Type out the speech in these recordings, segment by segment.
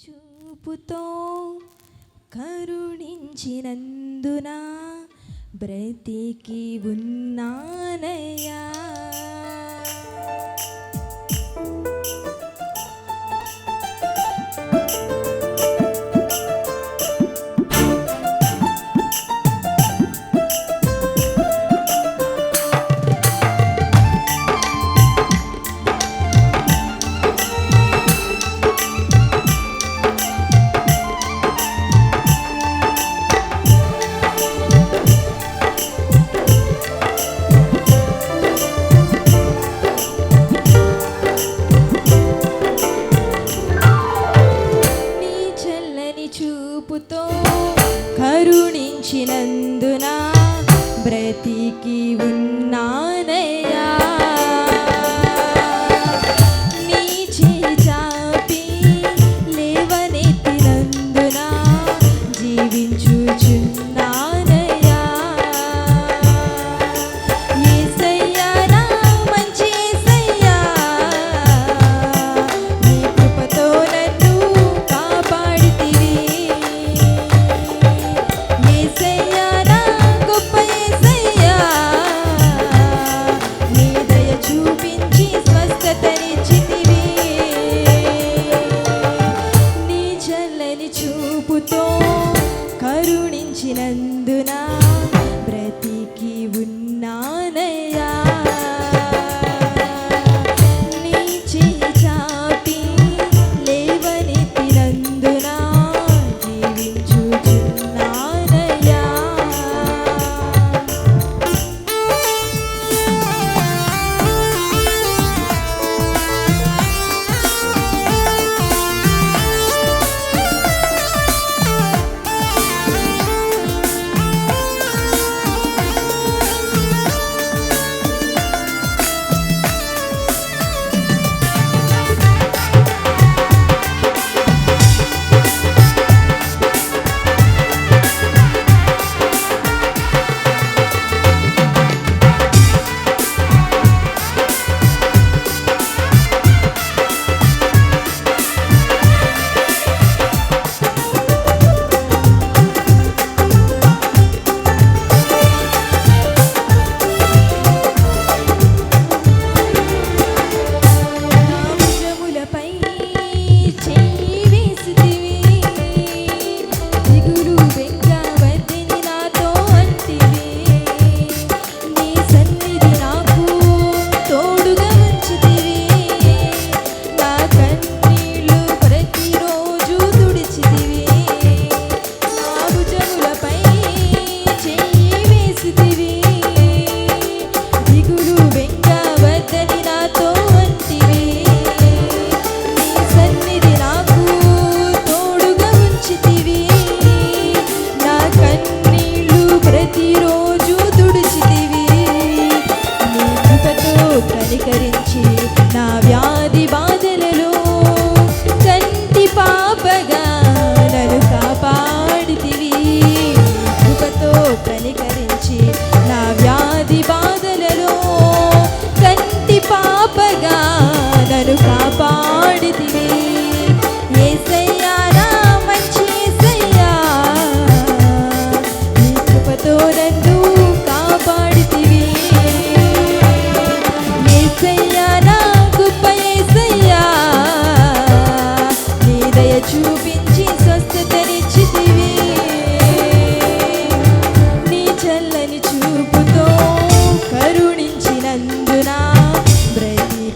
చూపుతో కరుణించినందున బ్రతికి ఉన్నానయ్యా. నందున బ్రతికి ఉన్నా చూపుతో కరుణించినందున బ్రతికి ఉన్నానయ్యా.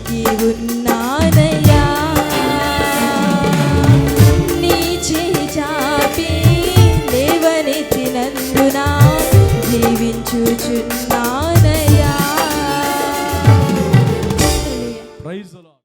బ్రతికి ఉన్నానయ్యా. నీ చేపి లేవనెత్తినందున జీవించుచున్నా.